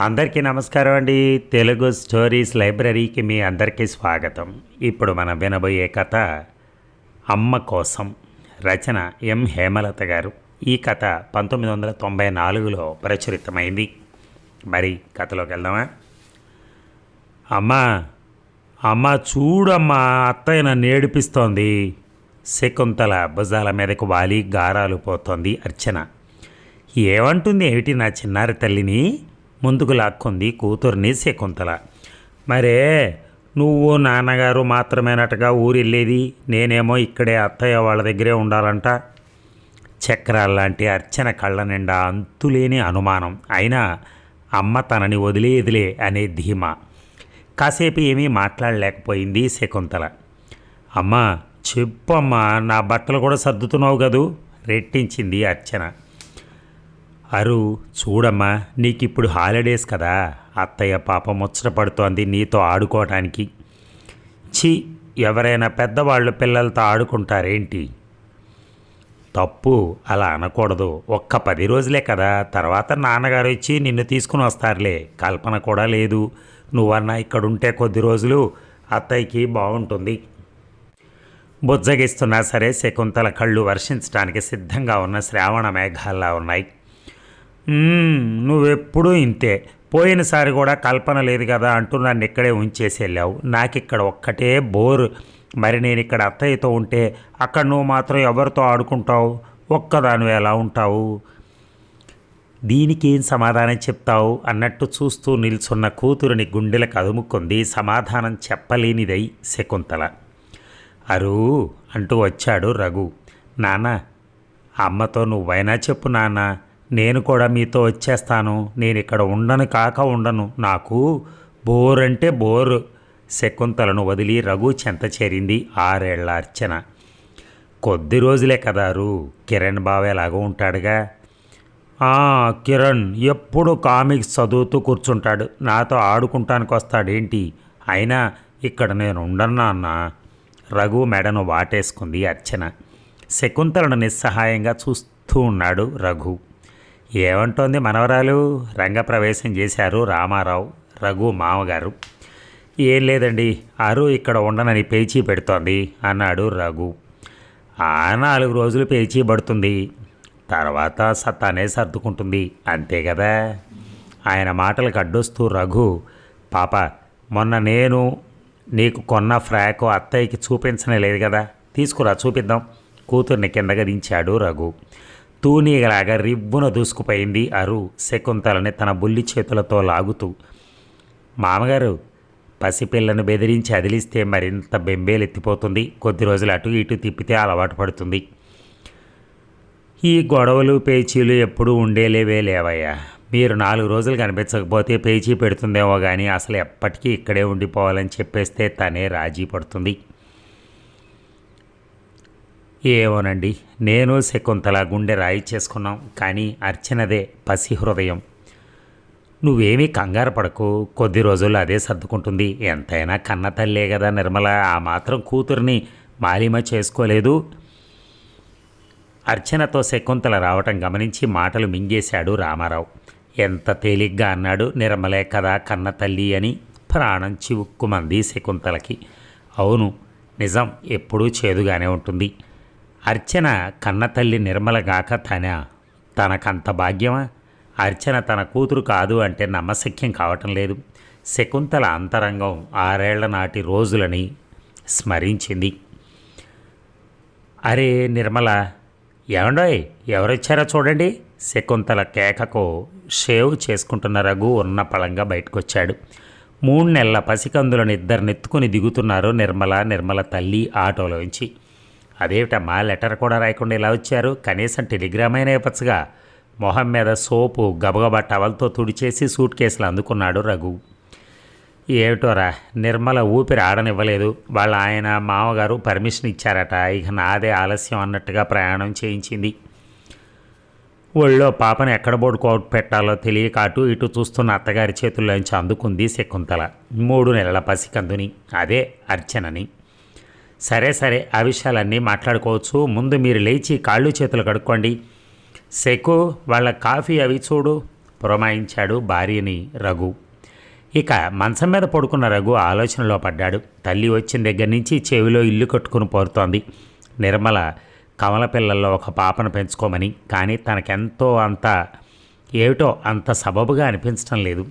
అందరికీ నమస్కారం అండి. తెలుగు స్టోరీస్ లైబ్రరీకి మీ అందరికీ స్వాగతం. ఇప్పుడు మనం వినబోయే కథ అమ్మ కోసం రచన ఎం. హేమలత గారు. ఈ కథ పంతొమ్మిది వందల తొంభై నాలుగులో ప్రచురితమైంది. మరి కథలోకి వెళ్దామా? అమ్మా అమ్మా చూడమ్మా అత్తయ్య నన్ను ఏడిపిస్తోంది. శకుంతల భుజాల మీదకు వాలి గారాలు పోతోంది అర్చన. ఏమంటుంది ఏమిటి నా చిన్నారి తల్లిని? ముందుకు లాక్కుంది కూతుర్ని శకుంతల. మరే నువ్వు నాన్నగారు మాత్రమేనట్టుగా ఊరెళ్ళేది? నేనేమో ఇక్కడే అత్తయ్య వాళ్ళ దగ్గరే ఉండాలంట. చక్రాల్లాంటి అర్చన కళ్ళ నిండా అంతులేని అనుమానం. అయినా అమ్మ తనని వదిలేదిలే అనే ధీమా. కాసేపు ఏమీ మాట్లాడలేకపోయింది శకుంతల. అమ్మా చెప్పమ్మా నా బట్టలు కూడా సర్దుతున్నావు కదూ? రెట్టించింది అర్చన. అరు చూడమ్మా నీకిప్పుడు హాలిడేస్ కదా. అత్తయ్య పాప ముచ్చట పడుతోంది నీతో ఆడుకోవటానికి ఛీ ఎవరైనా పెద్దవాళ్ళు పిల్లలతో ఆడుకుంటారేంటి? తప్పు అలా అనకూడదు. ఒక్క పది రోజులే కదా. తర్వాత నాన్నగారు ఇచ్చి నిన్ను తీసుకుని వస్తారులే. కల్పన కూడా లేదు. నువ్వన్నా ఇక్కడ ఉంటే కొద్ది రోజులు అత్తయ్యకి బాగుంటుంది. బుజ్జగిస్తున్నా సరే శకుంతల కళ్ళు వర్షించడానికి సిద్ధంగా ఉన్న శ్రావణ మేఘాల్లా ఉన్నాయి. నువ్వెప్పుడూ ఇంతే. పోయినసారి కూడా కల్పన లేదు కదా అంటూ నన్ను ఇక్కడే ఉంచేసి వెళ్ళావు నాకు ఇక్కడ ఒక్కటే బోర్. మరి నేను ఇక్కడ అత్తయ్యతో ఉంటే అక్కడ నువ్వు మాత్రం ఎవరితో ఆడుకుంటావు? ఒక్కదానివి ఎలా ఉంటావు? దీనికి ఏం సమాధానం చెప్తావు? అన్నట్టు చూస్తూ నిల్చున్న కూతురుని గుండెలకు అదుముకుంది. సమాధానం చెప్పలేనిదై శకుంతల. అరు అంటూ వచ్చాడు రఘు. నాన్న అమ్మతో నువ్వైనా చెప్పు నాన్న. నేను కూడా మీతో వచ్చేస్తాను. నేను ఇక్కడ ఉండను కాక ఉండను. నాకు బోర్ అంటే బోర్. శకుంతలను వదిలి రఘు చెంత చేరింది ఆరేళ్ళ అర్చన. కొద్ది రోజులే కదారు కిరణ్ బావ ఎలాగో ఉంటాడుగా. కిరణ్ ఎప్పుడు కామిక్స్ చదువుతూ కూర్చుంటాడు. నాతో ఆడుకుంటానికి వస్తాడేంటి? అయినా ఇక్కడ నేను ఉండన్నా అన్న రఘు మెడను వాటేసుకుంది అర్చన. శకుంతలను నిస్సహాయంగా చూస్తూ ఉన్నాడు రఘు. ఏమంటోంది మనవరాలు? రంగప్రవేశం చేశారు రామారావు రఘు మామగారు. ఏం లేదండి అరు ఇక్కడ ఉండనని పేచీ పెడుతోంది అన్నాడు రఘు. ఆ నాలుగు రోజులు పేచీ పడుతుంది. తర్వాత సత్తానే సర్దుకుంటుంది అంతే కదా? ఆయన మాటలకు అడ్డొస్తూ రఘు పాప మొన్న నేను నీకు కొన్న ఫ్రాకు అత్తయ్యకి చూపించనే లేదు కదా? తీసుకురా చూపిద్దాం. కూతుర్ని కిందగా దించాడు రఘు. తూనీగలాగా రివ్వున దూసుకుపోయింది అరు శకుంతలని తన బుల్లి చేతులతో లాగుతూ. మామగారు పసిపిల్లను బెదిరించి అదిలిస్తే మరింత బెంబేలెత్తిపోతుంది. కొద్ది రోజులు అటు ఇటు తిప్పితే అలవాటు పడుతుంది. ఈ గొడవలు పేచీలు ఎప్పుడూ ఉండేలేవే లేవయ్యా. మీరు నాలుగు రోజులు కనిపించకపోతే పేచీ పెడుతుందేమో కానీ అసలు ఎప్పటికీ ఇక్కడే ఉండిపోవాలని చెప్పేస్తే తనే రాజీ పడుతుంది. ఏమోనండి నేను శకుంతల గుండె రాయి చేసుకున్నాం కానీ అర్చనదే పసి హృదయం. నువ్వేమీ కంగారు పడకు కొద్ది రోజుల్లో అదే సర్దుకుంటుంది. ఎంతైనా కన్న తల్లే కదా నిర్మల ఆ మాత్రం కూతుర్ని మాలిమ చేసుకోలేదు. అర్చనతో శకుంతల రావటం గమనించి మాటలు మింగేశాడు రామారావు. ఎంత తేలిగ్గా అన్నాడు నిర్మలే కదా కన్న తల్లి అని ప్రాణం చివుక్కుమంది శకుంతలకి. అవును నిజం ఎప్పుడూ చేదుగానే ఉంటుంది. అర్చన కన్నతల్లి నిర్మలగాక తన తనకంత భాగ్యమా? అర్చన తన కూతురు కాదు అంటే నమ్మశక్యం కావటం లేదు. శకుంతల అంతరంగం ఆరేళ్ళ నాటి రోజులని స్మరించింది. అరే నిర్మల ఏమండోయ్ ఎవరొచ్చారో చూడండి. శకుంతల కేకకు షేవ్ చేసుకుంటున్న రఘు ఉన్న పళంగా బయటకొచ్చాడు. మూడు నెలల పసికందులను ఇద్దరినెత్తుకుని దిగుతున్నారు నిర్మల నిర్మల తల్లి ఆటోలోంచి. అదేమిటమ్మా లెటర్ కూడా రాయకుండా ఇలా వచ్చారు? కనీసం టెలిగ్రామ్ అయినా ఇవ్వచ్చుగా. మొహం మీద సోపు గబగబా టవల్తో తుడిచేసి సూట్ కేసులు అందుకున్నాడు రఘు. ఏమిటోరా నిర్మల ఊపిరి ఆడనివ్వలేదు. వాళ్ళ ఆయన మామగారు పర్మిషన్ ఇచ్చారట. ఇక నాదే ఆలస్యం అన్నట్టుగా ప్రయాణం చేయించింది. ఒళ్ళో పాపను ఎక్కడ బోడుకో పెట్టాలో తెలియక అటు ఇటు చూస్తున్న అత్తగారి చేతుల్లోంచి అందుకుంది శకుంతల. మూడు నెలల పసికందుని. అదే అర్చనని. సరే సరే ఆ విషయాలన్నీ మాట్లాడుకోవచ్చు. ముందు మీరు లేచి కాళ్ళు చేతులు కడుక్కోండి. సెకు వాళ్ళ కాఫీ అవి చూడు పురమాయించాడు భార్యని రఘు. ఇక మంచం మీద పడుకున్న రఘు ఆలోచనలో పడ్డాడు. తల్లి వచ్చిన దగ్గర నుంచి చెవిలో ఇల్లు కట్టుకుని పోరుతోంది. నిర్మల కమల పిల్లల్లో ఒక పాపను పెంచుకోమని కానీ తనకెంతో అంత ఏమిటో అంత సబబుగా అనిపించడం లేదు.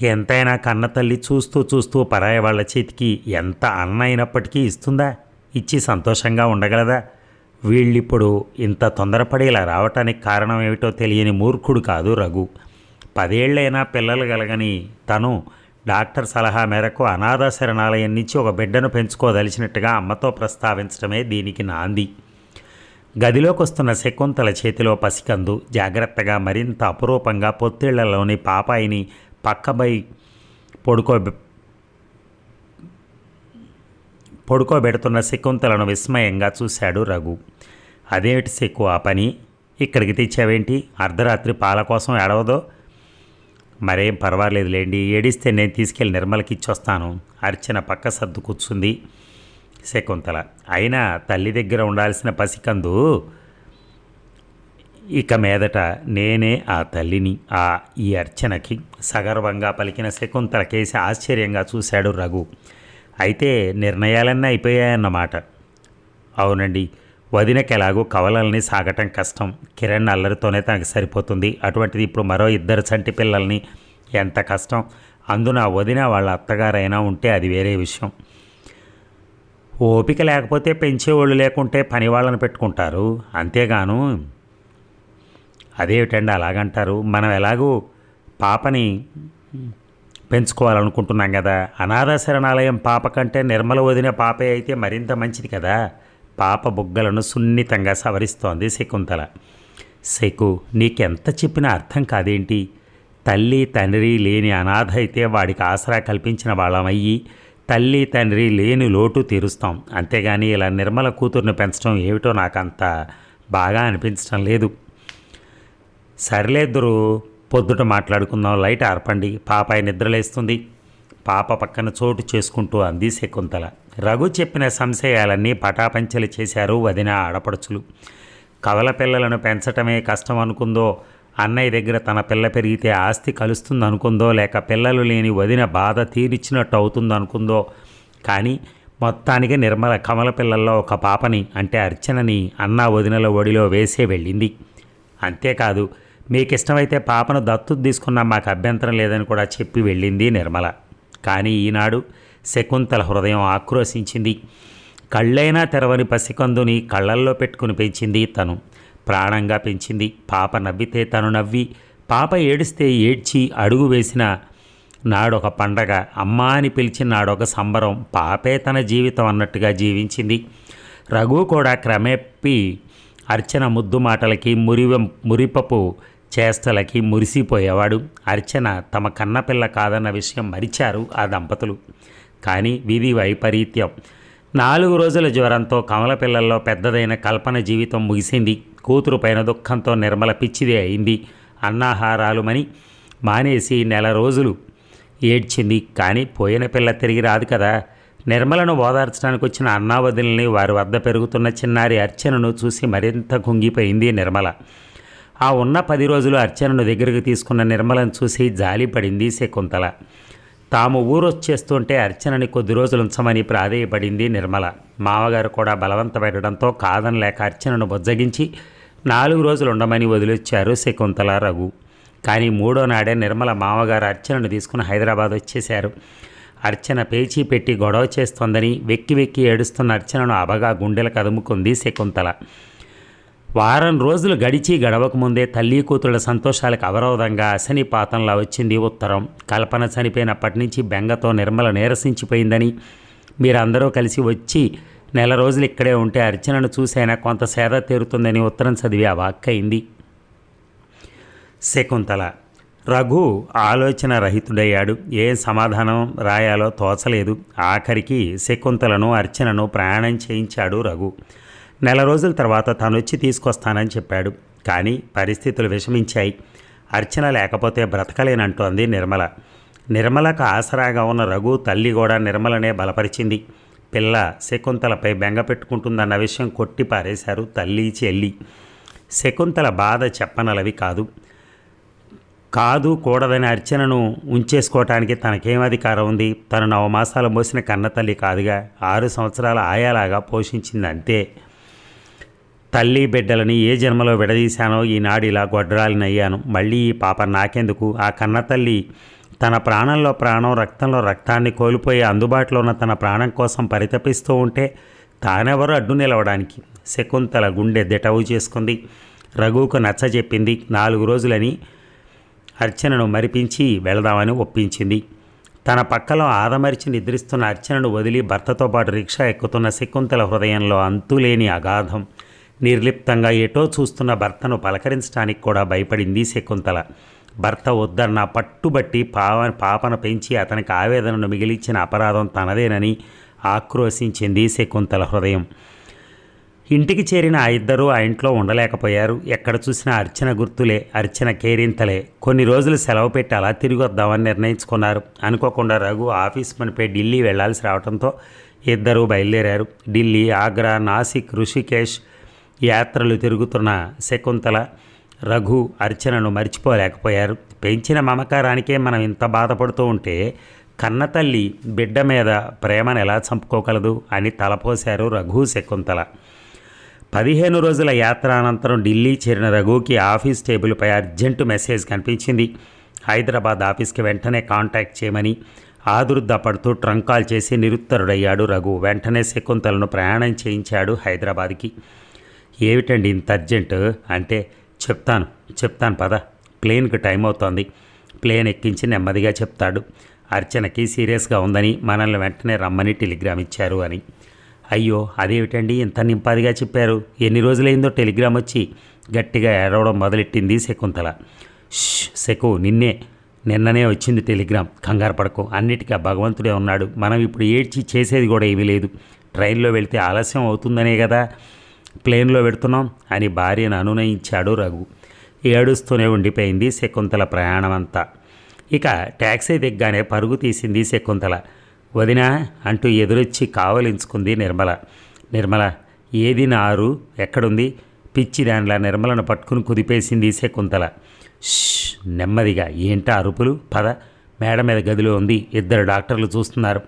ఎంతైనా కన్నతల్లి చూస్తూ చూస్తూ పరాయి వాళ్ళ చేతికి ఎంత అన్న అయినప్పటికీ ఇస్తుందా? ఇచ్చి సంతోషంగా ఉండగలదా? వీళ్ళిప్పుడు ఇంత తొందరపడి ఇలా రావటానికి కారణం ఏమిటో తెలియని మూర్ఖుడు కాదు రఘు. పదేళ్ళైనా పిల్లలు కలగని తను డాక్టర్ సలహా మేరకు అనాథ శరణాలయం నుంచి ఒక బిడ్డను పెంచుకోదలిచినట్టుగా అమ్మతో ప్రస్తావించడమే దీనికి నాంది. గదిలోకి వస్తున్న శకుంతల చేతిలో పసికందు జాగ్రత్తగా మరింత అపురూపంగా పొత్తిళ్ళలోని పాపాయిని పక్కబై పడుకో పడుకోబెడుతున్న శకుంతలను విస్మయంగా చూశాడు రఘు. అదేమిటి శక్కు ఆ పని? ఇక్కడికి తెచ్చావేంటి? అర్ధరాత్రి పాల కోసం ఏడవదో? మరేం పర్వాలేదులేండి ఏడిస్తే నేను తీసుకెళ్ళి నిర్మలకి ఇచ్చొస్తాను. అర్చన పక్క సర్దు కూర్చుంది శకుంతల. అయినా తల్లి దగ్గర ఉండాల్సిన పసికందు ఇక మీదట నేనే ఆ తల్లిని ఆ ఈ అర్చనకి సగర్వంగా పలికిన శకుంతల కేసి ఆశ్చర్యంగా చూశాడు రఘు. అయితే నిర్ణయాలన్నీ అయిపోయాయన్నమాట. అవునండి వదినకి ఎలాగో కవలల్ని సాగటం కష్టం. కిరణ్ అల్లరితోనే తనకు సరిపోతుంది. అటువంటిది ఇప్పుడు మరో ఇద్దరు చంటి పిల్లల్ని ఎంత కష్టం. అందున వదిన వాళ్ళ అత్తగారైనా ఉంటే అది వేరే విషయం. ఓపిక లేకపోతే పెంచేవాళ్ళు లేకుంటే పని వాళ్ళని పెట్టుకుంటారు. అంతేగాను అదేమిటండి అలాగంటారు? మనం ఎలాగూ పాపని పెంచుకోవాలనుకుంటున్నాం కదా. అనాథ శరణాలయం పాప కంటే నిర్మల వదిన పాపే అయితే మరింత మంచిది కదా. పాప బుగ్గలను సున్నితంగా సవరిస్తోంది శకుంతల. శకు నీకెంత చెప్పినా అర్థం కాదేంటి? తల్లి తండ్రి లేని అనాథ అయితే వాడికి ఆసరా కల్పించిన వాళ్ళమయ్యి తల్లి తండ్రి లేని లోటు తీరుస్తాం. అంతేగాని ఇలా నిర్మల కూతుర్ని పెంచడం ఏమిటో నాకంత బాగా అనిపించడం లేదు. సర్లేద్దరు పొద్దుట మాట్లాడుకుందాం లైట్ ఆర్పండి పాపాయి నిద్రలేస్తుంది పాప పక్కన చోటు చేసుకుంటూ అంది శకుంతల. రఘు చెప్పిన సంశయాలన్నీ పటాపంచలు చేశారు వదిన ఆడపడుచులు. కవల పిల్లలను పెంచటమే కష్టం అనుకుందో అన్నయ్య దగ్గర తన పిల్ల పెరిగితే ఆస్తి కలుస్తుంది అనుకుందో లేక పిల్లలు లేని వదిన బాధ తీరిచ్చినట్టు అవుతుంది అనుకుందో కానీ మొత్తానికి నిర్మల కమల పిల్లల్లో ఒక పాపని అంటే అర్చనని అన్న వదినల ఒడిలో వేసే వెళ్ళింది. అంతేకాదు మీకు ఇష్టమైతే పాపను దత్తు తీసుకున్నా మాకు అభ్యంతరం లేదని కూడా చెప్పి వెళ్ళింది నిర్మల. కానీ ఈనాడు శకుంతల హృదయం ఆక్రోశించింది. కళ్ళైనా తెరవని పసికందుని కళ్ళల్లో పెట్టుకుని పెంచింది తను. ప్రాణంగా పెంచింది. పాప నవ్వితే తను నవ్వి పాప ఏడిస్తే ఏడ్చి అడుగు వేసిన నాడొక పండగ అమ్మ అని పిలిచిన నాడొక సంబరం పాపే తన జీవితం అన్నట్టుగా జీవించింది. రఘు కూడా క్రమేపీ అర్చన ముద్దు మాటలకి మురివ మురిపపు చేష్టలకి మురిసిపోయేవాడు. అర్చన తమ కన్నపిల్ల కాదన్న విషయం మరిచారు ఆ దంపతులు. కానీ విధి వైపరీత్యం. నాలుగు రోజుల జ్వరంతో కమలపిల్లల్లో పెద్దదైన కల్పన జీవితం ముగిసింది. కూతురు పైన దుఃఖంతో నిర్మల పిచ్చిదే అయింది. అన్నాహారాలు మని మానేసి నెల రోజులు ఏడ్చింది. కానీ పోయిన పిల్ల తిరిగి రాదు కదా. నిర్మలను ఓదార్చడానికి వచ్చిన అన్నావదుల్ని వారి వద్ద పెరుగుతున్న చిన్నారి అర్చనను చూసి మరింత కుంగిపోయింది నిర్మల. ఆ ఉన్న పది రోజులు అర్చనను దగ్గరకు తీసుకున్న నిర్మలను చూసి జాలిపడింది శకుంతల. తాము ఊరొచ్చేస్తుంటే అర్చనని కొద్ది రోజులు ఉంచమని ప్రాధేయపడింది నిర్మల. మామగారు కూడా బలవంతపెట్టడంతో కాదనలేక అర్చనను బొజ్జగించి నాలుగు రోజులు ఉండమని వదిలిచ్చారు శకుంతల రఘు. కానీ మూడో నాడే నిర్మల మామగారు అర్చనను తీసుకుని హైదరాబాద్ వచ్చేశారు. అర్చన పేచీ పెట్టి గొడవ చేస్తోందని వెక్కి వెక్కి ఏడుస్తున్న అర్చనను అబగా గుండెలకు అదుముకుంది శకుంతల. వారం రోజులు గడిచి గడవక ముందే తల్లి కూతురుల సంతోషాలకు అవరోధంగా శనిపాతంలా వచ్చింది ఉత్తరం. కల్పన చనిపోయినప్పటి నుంచి బెంగతో నిర్మల నీరసించిపోయిందని మీరందరూ కలిసి వచ్చి నెల రోజులు ఇక్కడే ఉంటే అర్చనను చూసైనా కొంత సేద తీరుతుందని ఉత్తరం చదివి అవాక్కయింది శకుంతల రఘు ఆలోచన రహితుడయ్యాడు. ఏం సమాధానం రాయాలో తోచలేదు. ఆఖరికి శకుంతలను అర్చనను ప్రయాణం చేయించాడు రఘు. నెల రోజుల తర్వాత తను వచ్చి తీసుకొస్తానని చెప్పాడు. కానీ పరిస్థితులు విషమించాయి. అర్చన లేకపోతే బ్రతకలేనంటోంది నిర్మల. నిర్మలకు ఆసరాగా ఉన్న రఘు తల్లి కూడా నిర్మలనే బలపరిచింది. పిల్ల శకుంతలపై బెంగ పెట్టుకుంటుందన్న విషయం కొట్టి పారేశారు తల్లి చెల్లి. శకుంతల బాధ చెప్పనలవి కాదు. కాదు కూడదని అర్చనను ఉంచేసుకోవటానికి తనకేం అధికారం ఉంది? తను నవమాసాలు మోసిన కన్నతల్లి కాదుగా. ఆరు సంవత్సరాల ఆయాలాగా పోషించింది అంతే తల్లి బిడ్డలని ఏ జన్మలో విడదీశానో ఈనాడు ఇలా గొడ్రాలినయ్యాను. మళ్ళీ ఈ పాప నాకెందుకు? ఆ కన్న తల్లి తన ప్రాణంలో ప్రాణం రక్తంలో రక్తాన్ని కోల్పోయి అందుబాటులో ఉన్న తన ప్రాణం కోసం పరితపిస్తూ ఉంటే తానెవరు అడ్డు నిలవడానికి శకుంతల గుండె దిటవు చేసుకుంది. రఘువుకు నచ్చజెప్పింది నాలుగు రోజులని అర్చనను మరిపించి వెళదామని ఒప్పించింది. తన పక్కలో ఆదమరిచి నిద్రిస్తున్న అర్చనను వదిలి భర్తతో పాటు రిక్షా ఎక్కుతున్న శకుంతల హృదయంలో అంతులేని అగాధం. నిర్లిప్తంగా ఎటో చూస్తున్న భర్తను పలకరించడానికి కూడా భయపడింది శకుంతల. భర్త వద్దన్న పట్టుబట్టి పావ పాపన పెంచి అతనికి ఆవేదనను మిగిలించిన అపరాధం తనదేనని ఆక్రోశించింది శకుంతల హృదయం. ఇంటికి చేరిన ఆ ఇద్దరూ ఆ ఇంట్లో ఉండలేకపోయారు. ఎక్కడ చూసినా అర్చన గుర్తులే అర్చన కేరింతలే. కొన్ని రోజులు సెలవు పెట్టి అలా తిరిగి వద్దామని నిర్ణయించుకున్నారు. అనుకోకుండా రఘు ఆఫీస్ పనిపై ఢిల్లీ వెళ్ళాల్సి రావడంతో ఇద్దరూ బయలుదేరారు. ఢిల్లీ ఆగ్రా నాసిక్ ఋషికేశ్ యాత్రలు తిరుగుతున్న శకుంతల రఘు అర్చనను మర్చిపోలేకపోయారు. పెంచిన మమకారానికే మనం ఇంత బాధపడుతూ ఉంటే కన్నతల్లి బిడ్డ మీద ప్రేమను ఎలా చంపుకోగలదు అని తలపోశారు రఘు శకుంతల. పదిహేను రోజుల యాత్ర అనంతరం ఢిల్లీ చేరిన రఘుకి ఆఫీస్ టేబుల్పై అర్జెంటు మెసేజ్ కనిపించింది. హైదరాబాద్ ఆఫీస్కి వెంటనే కాంటాక్ట్ చేయమని ఆదుర్ద పడుతూ ట్రంక్ కాల్ చేసి నిరుత్తరుడయ్యాడు రఘు. వెంటనే శకుంతలను ప్రయాణం చేయించాడు హైదరాబాద్కి. ఏమిటండి ఇంత అర్జెంటు? అంటే చెప్తాను చెప్తాను పద. ప్లేన్కి టైం అవుతోంది. ప్లేన్ ఎక్కించి నెమ్మదిగా చెప్తాడు. అర్చనకి సీరియస్గా ఉందని మనల్ని వెంటనే రమ్మని టెలిగ్రామ్ ఇచ్చారు అని. అయ్యో అదేమిటండి ఇంత నింపాదిగా చెప్పారు? ఎన్ని రోజులైందో టెలిగ్రామ్ వచ్చి గట్టిగా ఏడవడం మొదలెట్టింది శకుంతల. శకు నిన్నే నిన్ననే వచ్చింది టెలిగ్రామ్. కంగారు పడకు అన్నిటికీ ఆ భగవంతుడే ఉన్నాడు. మనం ఇప్పుడు ఏడ్చి చేసేది కూడా ఏమీ లేదు. ట్రైన్లో వెళ్తే ఆలస్యం అవుతుందనే కదా. ప్లేన్లో పెడుతున్నాం అని భార్యను అనునయించాడు రఘు. ఏడుస్తూనే ఉండిపోయింది శకుంతల ప్రయాణం అంతా ఇక ట్యాక్సీ దిగ్గానే పరుగు తీసింది శకుంతల. వదినా అంటూ ఎదురొచ్చి కావలించుకుంది నిర్మల. నిర్మల ఏది నారు ఎక్కడుంది? పిచ్చి దానిలా నిర్మలను పట్టుకుని కుదిపేసింది శకుంతల. నెమ్మదిగా ఏంటా అరుపులు? పద మేడ మీద గదిలో ఉంది. ఇద్దరు డాక్టర్లు చూస్తున్నారు.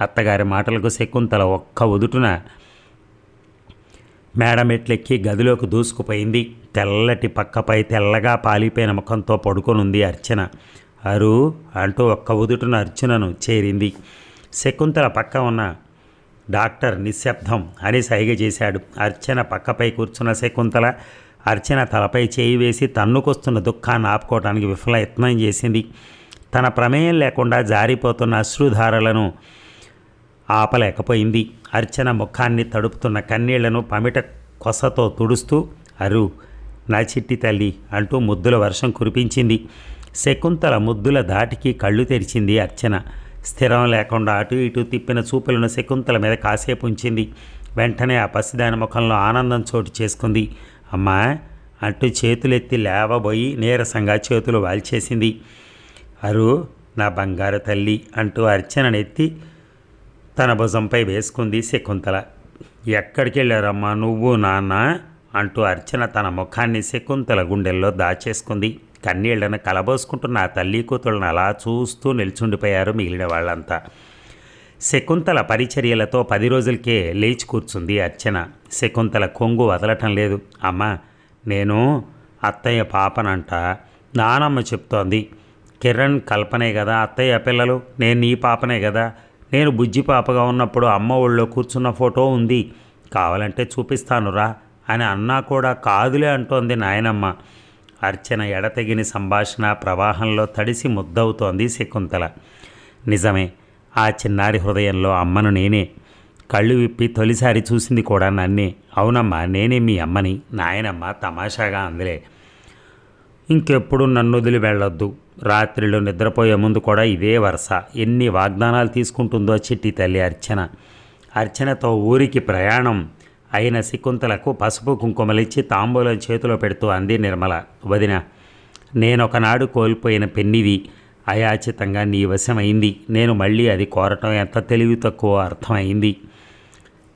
అత్తగారి మాటలకు శకుంతల ఒక్క ఒదుటున మేడమెట్లెక్కి గదిలోకి దూసుకుపోయింది. తెల్లటి పక్కపై తెల్లగా పాలిపోయిన ముఖంతో పడుకొనుంది అర్చన. అరు అంటూ ఒక్క ఉదుటున అర్చనను చేరింది. శకుంతల పక్క ఉన్న డాక్టర్ నిశ్శబ్దం అని సైగ చేశాడు. అర్చన పక్కపై కూర్చున్న శకుంతల అర్చన తలపై చేయి వేసి తన్నుకొస్తున్న దుఃఖాన్ని ఆపుకోవడానికి విఫలయత్నం చేసింది. తన ప్రమేయం లేకుండా జారిపోతున్న అశ్రుధారలను ఆపలేకపోయింది. అర్చన ముఖాన్ని తడుపుతున్న కన్నీళ్ళను పమిట కొసతో తుడుస్తూ అరు నా చిట్టి తల్లి అంటూ ముద్దుల వర్షం కురిపించింది. శకుంతల ముద్దుల దాటికి కళ్ళు తెరిచింది అర్చన. స్థిరం లేకుండా అటు ఇటు తిప్పిన చూపులను శకుంతల మీద కాసేపు ఉంచింది. వెంటనే ఆ పసిదాని ముఖంలో ఆనందం చోటు చేసుకుంది. అమ్మా! అంటూ చేతులెత్తి లేవబోయి నీరసంగా చేతులు వాల్చేసింది. అరు నా బంగారు తల్లి అంటూ అర్చననెత్తి తన భుజంపై వేసుకుంది శకుంతల. ఎక్కడికి వెళ్ళారమ్మా నువ్వు నాన్న? అంటూ అర్చన తన ముఖాన్ని శకుంతల గుండెల్లో దాచేసుకుంది. కన్నీళ్ళను కలబోసుకుంటున్న ఆ తల్లి కూతుళ్ళను అలా చూస్తూ నిల్చుండిపోయారు మిగిలిన వాళ్ళంతా. శకుంతల పరిచర్యలతో పది రోజులకే లేచి కూర్చుంది అర్చన. శకుంతల కొంగు వదలటం లేదు. అమ్మా నేను అత్తయ్య పాపనంట. నానమ్మ చెప్తోంది. కిరణ్ కల్పనే కదా అత్తయ్య పిల్లలు. నేను నీ పాపనే కదా. నేను బుజ్జి పాపగా ఉన్నప్పుడు అమ్మ ఒళ్ళో కూర్చున్న ఫోటో ఉంది. కావాలంటే చూపిస్తానురా అని అన్నా కూడా కాదులే అంటోంది నాయనమ్మ. అర్చన ఎడతెగిని సంభాషణ ప్రవాహంలో తడిసి ముద్దవుతోంది శకుంతల. నిజమే ఆ చిన్నారి హృదయంలో అమ్మను నేనే. కళ్ళు విప్పి తొలిసారి చూసింది కూడా నన్నే. అవునమ్మా నేనే మీ అమ్మని నాయనమ్మ తమాషాగా అందులే. ఇంకెప్పుడు నన్ను వదిలి వెళ్ళొద్దు. రాత్రిలో నిద్రపోయే ముందు కూడా ఇదే వరుస. ఎన్ని వాగ్దానాలు తీసుకుంటుందో చిట్టి తల్లి అర్చన. అర్చనతో ఊరికి ప్రయాణం. అయిన శకుంతలకు పసుపు కుంకుమలిచ్చి తాంబూలం చేతిలో పెడుతూ అంది నిర్మల. వదిన నేనొకనాడు కోల్పోయిన పెన్నిది. అయాచితంగా నీ వశమైంది. నేను మళ్ళీ అది కోరటం ఎంత తెలివి తక్కువ అర్థమైంది.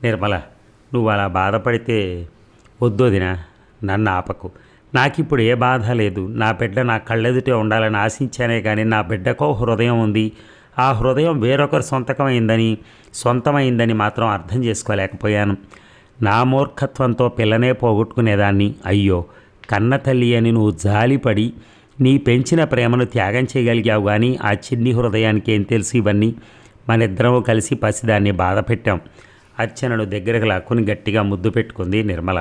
నిర్మల నువ్వు అలా బాధపడితే వద్దోదినా నన్ను ఆపకు. నాకు ఇప్పుడు ఏ బాధ లేదు. నా బిడ్డ నా కళ్ళెదుటే ఉండాలని ఆశించానే కానీ నా బిడ్డకో హృదయం ఉంది. ఆ హృదయం వేరొకరు సొంతకమైందని సొంతమైందని మాత్రం అర్థం చేసుకోలేకపోయాను. నా మూర్ఖత్వంతో పిల్లనే పోగొట్టుకునేదాన్ని. అయ్యో కన్న తల్లి అని నువ్వు జాలిపడి నీ పెంచిన ప్రేమను త్యాగం చేయగలిగావు కానీ ఆ చిన్ని హృదయానికి ఏం తెలుసు ఇవన్నీ? మనిద్దరము కలిసి పసిదాన్ని బాధ పెట్టాం అర్చనను దగ్గరకు లాక్కుని గట్టిగా ముద్దు పెట్టుకుంది నిర్మల.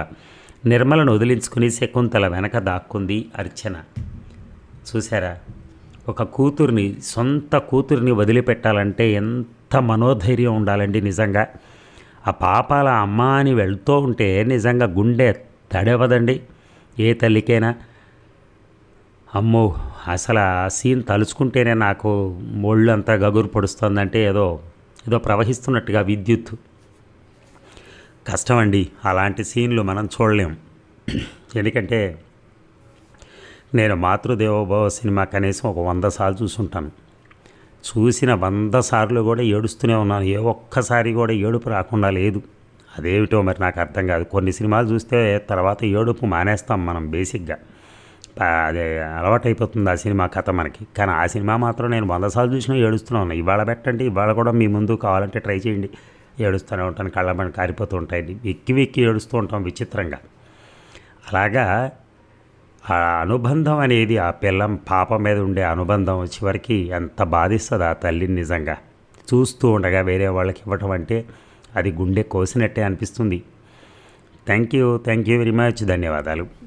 నిర్మలను వదిలించుకుని శకుంతల వెనక దాక్కుంది అర్చన. చూసారా ఒక కూతుర్ని సొంత కూతుర్ని వదిలిపెట్టాలంటే ఎంత మనోధైర్యం ఉండాలండి నిజంగా. ఆ పాపాల అమ్మ అని వెళ్తూ ఉంటే నిజంగా గుండె తడవదండి. ఏ తల్లికైనా. అమ్మో అసలు ఆ సీన్ తలుచుకుంటేనే నాకు ఒళ్ళు అంతా గగురు పొడుస్తుందంటే ఏదో ఏదో ప్రవహిస్తున్నట్టుగా విద్యుత్ కష్టం అండి అలాంటి సీన్లు మనం చూడలేం. ఎందుకంటే నేను మాతృదేవోభవ సినిమా కనీసం ఒక వంద సార్లు చూసుంటాను. చూసిన వంద సార్లు కూడా ఏడుస్తూనే ఉన్నాను. ఏ ఒక్కసారి కూడా ఏడుపు రాకుండా లేదు. అదేమిటో మరి నాకు అర్థం కాదు. కొన్ని సినిమాలు చూస్తే తర్వాత ఏడుపు మానేస్తాం మనం బేసిక్గా. అదే అలవాటైపోతుంది ఆ సినిమా కథ మనకి. కానీ ఆ సినిమా మాత్రం నేను వంద సార్లు చూసినా ఏడుస్తూనే ఉన్నాను ఇవాళ పెట్టండి ఇవాళ కూడా మీ ముందు కావాలంటే ట్రై చేయండి. ఏడుస్తూనే ఉంటాను కళ్ళమని కారిపోతూ ఉంటాయి. వెక్కి వెక్కి ఏడుస్తూ ఉంటాం విచిత్రంగా. అలాగా ఆ అనుబంధం అనేది ఆ పిల్లం పాప మీద ఉండే అనుబంధం చివరికి ఎంత బాధిస్తుంది ఆ తల్లిని నిజంగా. చూస్తూ ఉండగా వేరే వాళ్ళకి ఇవ్వటం అంటే అది గుండె కోసినట్టే అనిపిస్తుంది. Thank you thank you very much. ధన్యవాదాలు.